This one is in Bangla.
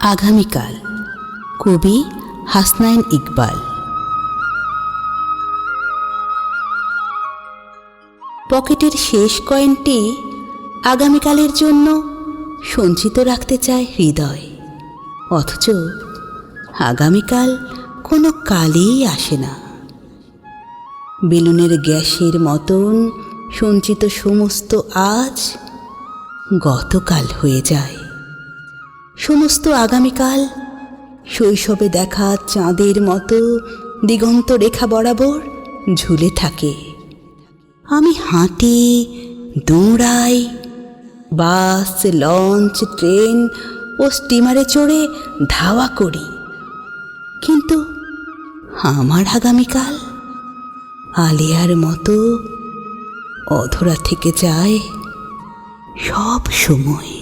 আগামীকাল। কবি হাসনাইন ইকবাল। পকেটের শেষ কয়েনটি আগামীকালের জন্য সঞ্চিত রাখতে চায় হৃদয়। অথচ আগামীকাল কোনো কালেই আসে না। বেলুনের গ্যাসের মতন সঞ্চিত সমস্ত আজ গতকাল হয়ে যায়। সমস্ত আগামীকাল শৈশবে দেখা চাঁদের মতো দিগন্ত রেখা বরাবর ঝুলে থাকে। আমি হাঁটি, দৌড়াই, বাস, লঞ্চ, ট্রেন ও স্টিমারে চড়ে ধাওয়া করি। কিন্তু আমার আগামীকাল আলিয়ার মতো অধরা থেকে যায় সব সময়।